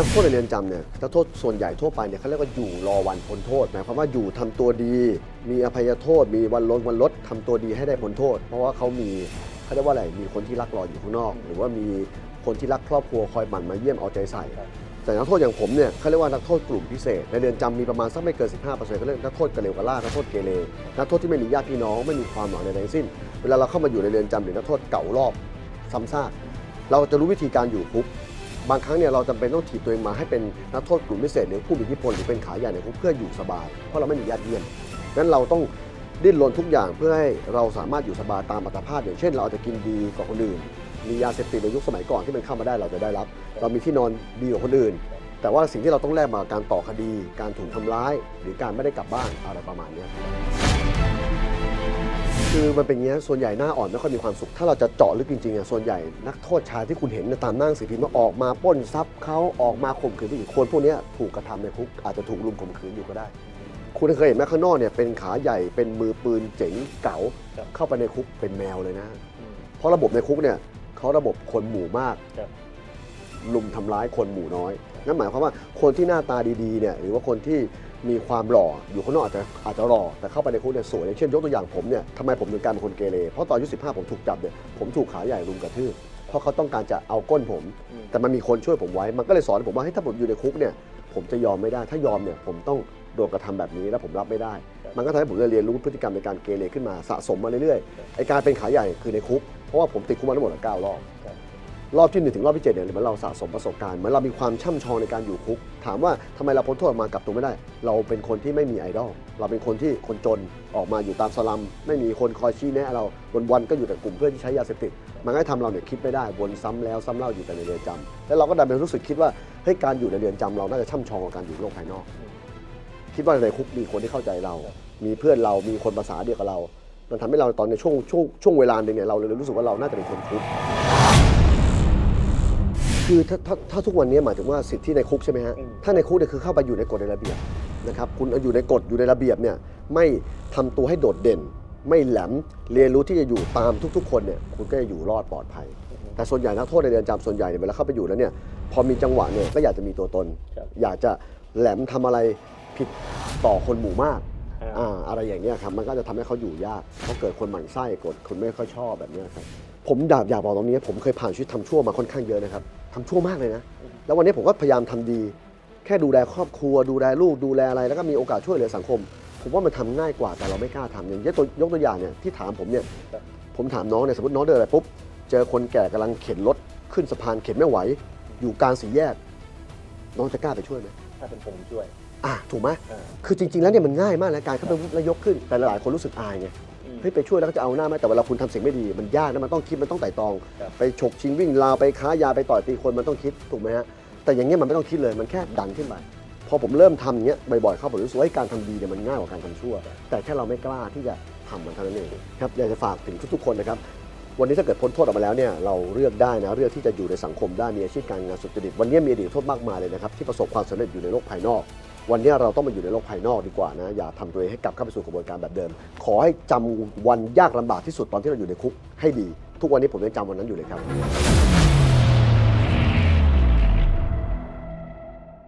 ักโทษในเรือนจำเนี่ยนักโทษส่วนใหญ่ทั่วไปเนี่ยเขาเรียกว่าอยู่รอวันพ้นโทษหมายความว่าอยู่ทำตัวดี มีอภัยโทษ มีวันลดวันลดทำตัวดีให้ได้พ้นโทษ เพราะว่าเขามีเขาเรียกว่าอะไรมีคนที่รักรออยู่ข้างนอก หรือว่ามีคนที่รักครอบครัวคอยหมั่นมาเยี่ยมเอาใจใส่ แต่นักโทษอย่างผมเนี่ยเขาเรียกว่านักโทษกลุ่มพิเศษ ในเรือนจำมีประมาณสักไม่เกิน 15%ก็เรียกนักโทษกระเลวกระล่านักโทษเกเรนักโทษที่ไม่มีญาติพี่น้องไม่มีความหวังใดๆทั้งสิ้น เวลาเราเข้ามาอยู่ในเรือนจำหรือนักโทษเก่ารอบซ้ำซากเราจะรู้วิธีการอยู่คุก บางครั้งเนี่ยเราจำเป็นต้องถีบตัวเองมาให้เป็นนักโทษกลุ่มพิเศษหรือผู้มีอิทธิพลหรือเป็นขาใหญ่ในคุกเพื่ออยู่สบาย เพราะเราไม่มีญาติเยี่ยมงั้นเราต้องดิ้นรนทุกอย่างเพื่อให้เราสามารถอยู่สบายตามอัตภาพ อย่างเช่น เราอาจจะกินดีกว่าคนอื่น มียาเสพติดในยุคสมัยก่อนที่มันเข้ามาได้เราจะได้รับ เรามีที่นอนดีกว่าคนอื่น แต่ว่าสิ่งที่เราต้องแลกมากับการต่อคดี การถูกทำร้าย หรือการไม่ได้กลับบ้านอะไรประมาณเนี้ย คือมันเป็นอย่างนี้ยส่วนใหญ่หน้าอ่อนไม่ค่อยมีความสุข ถ้าเราจะเจาะลึกจริงๆอะส่วนใหญ่นักโทษชายที่คุณเห็นเนี่ยตามหน้าหนังสือพิมพ์ว่าออกมาปล้นทรัพย์เขาออกมาข่มขืนผู้หญิงคนพวกเนี้ยถูกกระทำในคุกอาจจะถูกลุมข่มขืนอยู่ก็ได้ คุณเคยเห็นไหมข้างนอกเนี่ยเป็นขาใหญ่เป็นมือปืนเจ๋งเก๋าครับ เข้าไปในคุกเป็นแมวเลยนะ อืม เพราะระบบในคุกเนี่ยเขาระบบคนหมู่มากครับ ลุมทำร้ายคนหมู่น้อยนั่นหมายความว่าคนที่หน้าตาดีๆเนี่ยหรือว่าคนที่ มีความหล่ออยู่ข้างนอกอาจจะอาจจะหล่อแต่เข้าไปในคุกเนี่ยสวยอย่างเช่นยกตัวอย่างผมเนี่ยทำไมผมถึงกลายเป็นคนเกเรเพราะตอนอายุ15 ผมถูกจับเนี่ยผมถูกขาใหญ่รุมกระทืบเพราะเขาต้องการจะเอาก้นผมอืมแต่มันมีคนช่วยผมไว้ มันก็เลยสอนผมว่าให้ยถ้าผมอยู่ในคุกเนี่ยผมจะยอมไม่ได้ ถ้ายอมเนี่ยผมต้องโดนกระทำแบบนี้แล้วผมรับไม่ได้ มันก็ทำให้ผมได้เรียนรู้พฤติกรรมในการเกเรขึ้นมาสะสมมาเรื่อยๆไอการเป็นขาใหญ่คือในคุกเพราะว่าผมติดคุกมาทั้งหมดเก้ารอบค รอบที่หนึ่งถึงรอบที่เจ็ดเนี่ยเหมือนเราสะสมประสบการณ์ เหมือนเรามีความช่ำชองในการอยู่คุก ถามว่าทำไมเราพ้นโทษออกมากลับตัวไม่ได้ เราเป็นคนที่ไม่มีไอดอล เราเป็นคนที่คนจนออกมาอยู่ตามสลัม ไม่มีคนคอยชี้แนะเรา วันๆก็อยู่แต่กลุ่มเพื่อนที่ใช้ยาเสพติด มันก็ทำเราเนี่ยคิดไม่ได้ วนซ้ำแล้วซ้ำเล่าอยู่แต่ในเรือนจำแล้วเราก็ดันไปรู้สึกคิดว่าเฮ้ยการอยู่ในเรือนจำเราน่าจะช่ำชองกว่าการอยู่โลกภายนอก คิดว่าในคุกมีคนที่เข้าใจเรา มีเพื่อนเรา มีคนภาษาเดียวกับเรา มันทำให้เราตอนในช่วงช่วงช่วงเวลาหนึ่งเนี่ยเราเลยรู้สึกว่าเราน่าจะเป็นคนคุก คือถ้าถ้าถ้าทุกวันนี้หมายถึงว่าสิทธิในคุกใช่ไหมฮะ อืม ถ้าในคุกเนี่ยคือเข้าไปอยู่ในกฎในระเบียบนะครับ คุณอยู่ในกฎอยู่ในระเบียบเนี่ยไม่ทำตัวให้โดดเด่น ไม่แหลมเรียนรู้ที่จะอยู่ตามทุก ๆ คนเนี่ยคุณก็จะอยู่รอดปลอดภัย แต่ส่วนใหญ่นักโทษในเรือนจำส่วนใหญ่เนี่ยเวลาเข้าไปอยู่แล้วเนี่ยพอมีจังหวะเนี่ยก็อยากจะมีตัวตน ครับ อยากจะแหลมทำอะไรผิดต่อคนหมู่มาก อ่าอ่าอะไรอย่างเงี้ยครับมันก็จะทำให้เขาอยู่ยากเพราะเกิดคนหมั่นไส้กดคนไม่ค่อยชอบแบบเนี้ยครับผมอยากอยากบอกตรงนี้ ผมเคยผ่านชีวิตทำชั่วมาค่อนข้างเยอะนะครับทำชั่วมากเลยนะ แล้ววันนี้ผมก็พยายามทำดี แค่ดูแลครอบครัว ดูแลลูกดูแลอะไร แล้วก็มีโอกาสช่วยเหลือสังคม ผมว่ามันทำง่ายกว่าแต่เราไม่กล้าทำอย่างยกตัวยกตัวอย่างเนี่ยที่ถามผมเนี่ยครับผมถามน้องเนี่ยสมมติน้องเดินไปปุ๊บเจอคนแก่กำลังเข็นรถขึ้นสะพานเข็นไม่ไหว อยู่กลางสี่แยก น้องจะกล้าไปช่วยไหมถ้าเป็นผมช่วย อะถูกไหมอ่าคือจริง ๆ แล้วเนี่ยมันง่ายมากนะการเข้าไปปุ๊บแล้วยกขึ้น แต่หลายๆคนรู้สึกอายไงอืมเฮ้ยไปช่วยแล้วก็จะเอาหน้าไหมแต่เวลาคุณทำสิ่งไม่ดี มันยากนะมันต้องคิดมันต้องไต่ตรองครับไปฉกชิงวิ่งราวไปค้ายาไปต่อยตีคนมันต้องคิดถูกไหมฮะแต่อย่างเงี้ยมันไม่ต้องคิดเลยมันแค่ดันขึ้นไปพอผมเริ่มทำอย่างเงี้ยบ่อยๆเข้าผมรู้สึกว่าเฮ้ยการทำดีเนี่ยมันง่ายกว่าการทำชั่ว แต่แค่เราไม่กล้าที่จะทำมันเท่านั้นเองครับอยากจะฝากถึงทุกๆคนนะครับ วันนี้ถ้าเกิดพ้นโทษออกมาแล้วเนี่ยเราเลือกได้นะเลือกที่จะอยู่ในสังคมได้มีอาชีพการงานสุจริตวันนี้มีอดีตโทษมากมายเลยนะครับที่ประสบความสำเร็จอยู่ในโลกภายนอก วันนี้เราต้องมาอยู่ในโลกภายนอกดีกว่านะ อย่าทำตัวเองให้กลับเข้าไปสู่กระบวนการแบบเดิม ขอให้จำวันยากลำบากที่สุดตอนที่เราอยู่ในคุกให้ดี ทุกวันนี้ผมยังจำวันนั้นอยู่เลยครับ